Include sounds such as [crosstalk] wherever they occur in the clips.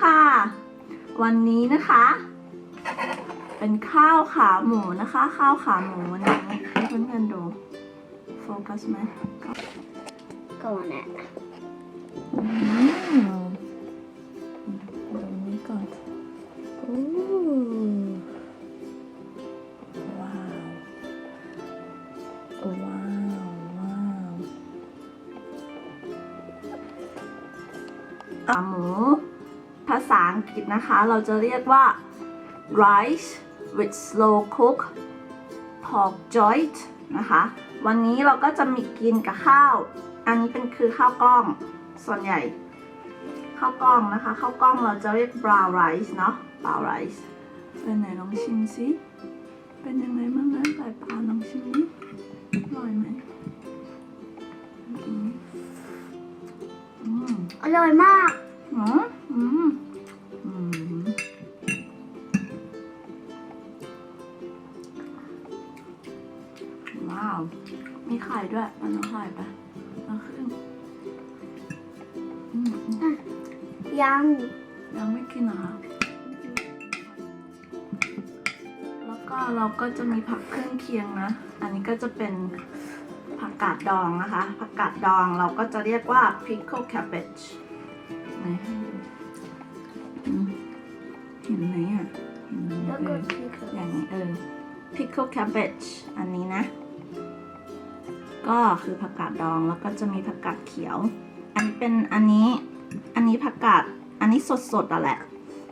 ค่ะ วันนี้นะคะ เป็นข้าวขาหมูนะคะ ข้าวขาหมูวันนี้ให้เพื่อนๆดูโฟกัสไหม Go on it. อืม อังกฤษนะคะ เราจะเรียกว่า rice with slow cook pork joint นะคะ วันนี้เราก็จะมีกินกับข้าว อันนี้เป็นคือข้าวกล้อง ส่วนใหญ่ข้าวกล้องนะคะ ข้าวกล้องเราจะเรียก brown rice เนาะ brown rice เป็นไหนลองชิมสิเป็นยังไงบ้างนะไก่ปลาลองชิมดิอร่อยไหมอืมอืมอร่อยมาก ยัง ยังไม่กินเหรอคะแล้วก็เราก็จะมีผักเครื่องเคียงนะ อันนี้ก็จะเป็นผักกาดดองนะคะ ผักกาดดองเราก็จะเรียกว่า pickle cabbage ไหนให้ดูอืมเห็นไหมอะเห็นไหมแล้วเอก็อพริกอย่างนี้เออ pickle cabbage อันนี้นะ ก็คือผักกาดดองแล้วก็จะมีผักกาดเขียว อันนี้เป็นอันนี้อั นนี้ผักกาด อันนี้สดสดๆอะแหละ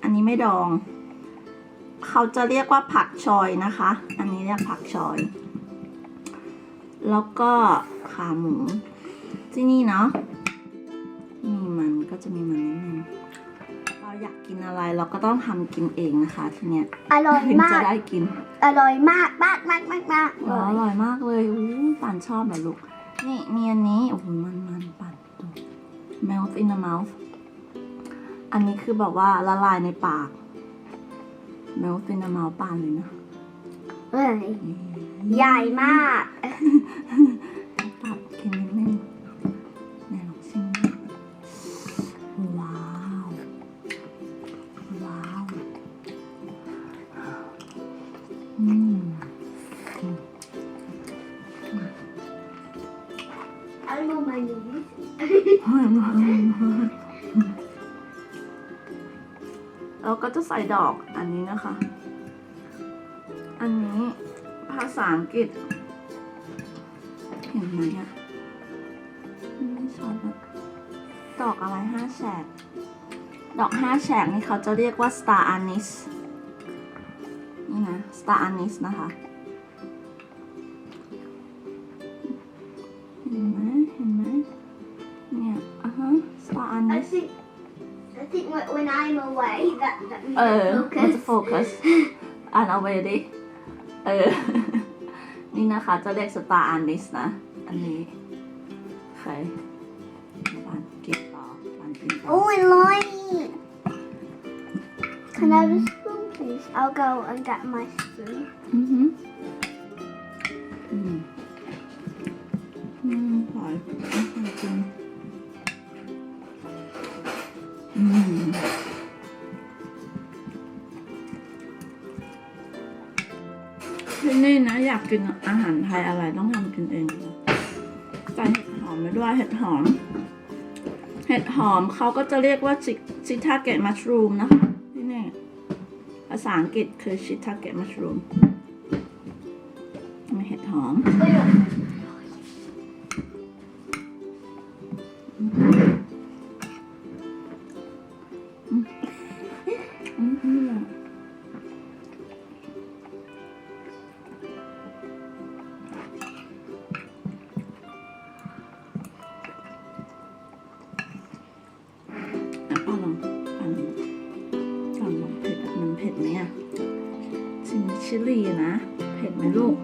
อันนี้ไม่ดอง เขาจะเรียกว่าผักชอยนะคะ อันนี้เรียกผักชอย แล้วก็ขาหมูที่นี่เนาะ มีมันก็จะมีมันนิดนึง เราอยากกินอะไรเราก็ต้องทำกินเองนะคะทีเนี้ยอร่อยถึงมาจะก ได้กิน อร่อยมากมากมากมากมากอ๋ออร่อยมากเลยอู้ป่านชอบแบบลูก นี่มีอันนี้ โอ้โหมันมันป่านดู melt in the mouth อันนี้คือแบบว่าละลายในปาก melt in the mouth ป่านเลยนะเอ้ยใหญ่มากตัดกินนิดนึงไหนลองชิมดิว้าว ว้าวอืม I know my knees เรา ก็จะใส่ดอกอันนี้นะคะ อันนี้ภาษาอังกฤษ เห็นไหมอะไม่ชอบอะดอกอะไรห้าแฉก ดอกห้าแฉกนี่เขาจะเรียกว่า star anise นี่นะ star anise นะคะเห็นไหมเห็นไหมเนี่ยอะฮะ star anise think I think when when I'm away that that we เออ can มันจะ focus โฟกัส [laughs] [laughs] อ่านเอาไว้ดิ เออ นี่นะคะจะเรียกสตาร์อันนิสนะ อันนี้ใครปานกินต่อปานกินต่อ Oh I like it Can I have a spoon please I'll go and get my spoon อือหืออื ที่นี่นะอยากกินอาหารไทยอะไรต้องทำกินเองใส่เห็ดหอมไปด้วยเห็ดหอม เห็ดหอมเขาก็จะเรียกว่าชิทาเกะมัชรูมนะคะที่นี่ภาษาอังกฤษคือชิทาเกะมัชรูมมีเห็ดหอม ลลี่นะเผ็ดไหมลูก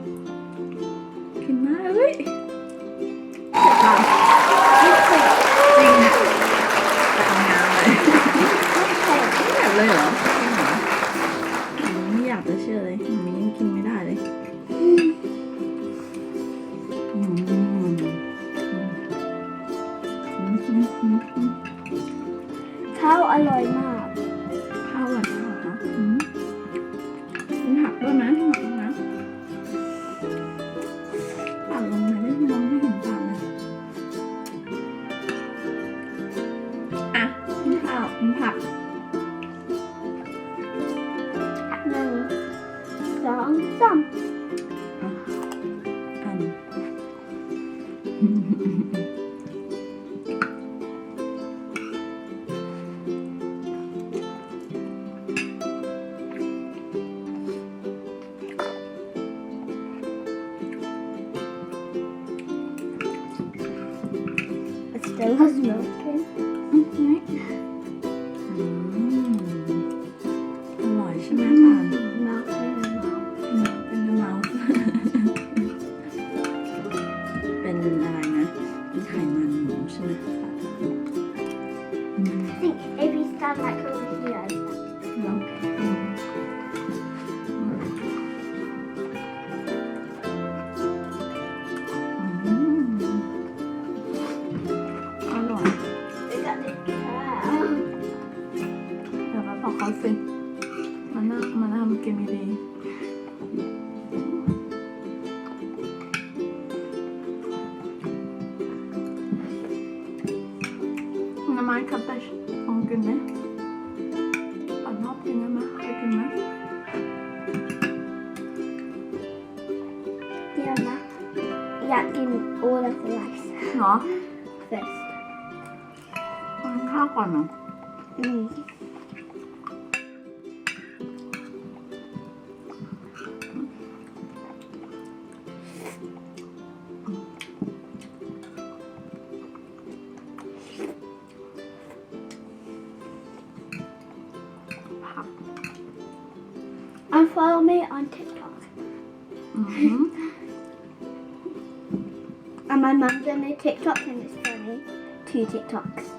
still has milk in. Mm. Okay. อร่อยใช่ไหมคะ I think if you stand like over here, it's like milk. อืมอืมอร่อย They got this cat. เดี๋ยวมาบอกเขาสิมันน่ามันทำกินดี yeah, give me all of the rice เหรอ first. กินข้าวก่อนเหรอ Mm. ผัก And follow me on TikTok. อือหือ And my mum done a TikTok and it's funny. Two TikToks.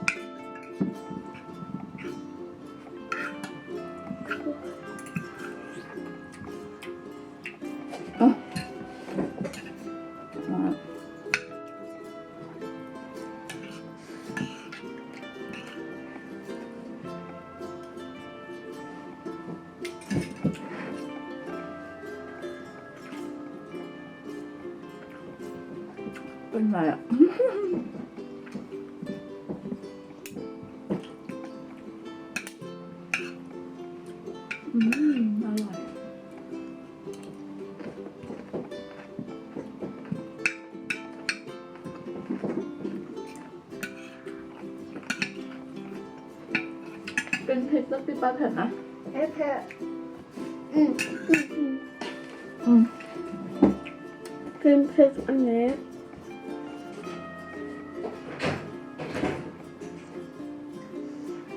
เป็นไรอะอืมอร่อยเป็นพริกแล้วพี่ป้าเผ็ดนะ Okay. Mm. Mm-hmm. อืม Cream pig on there. And they are very mad. My pig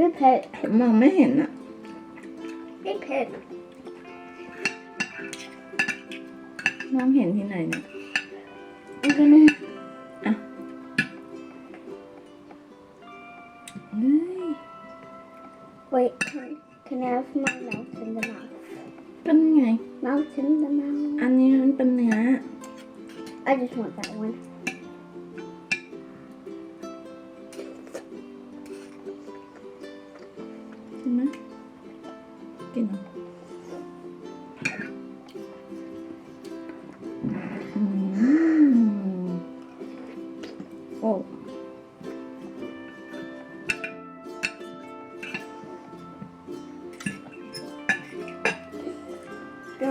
ไม่เผ็ดผมมองไม่เห็นอะไม่เผ็ดมองเห็นที่ไหนเนี่ย I'm gonna อ่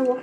我。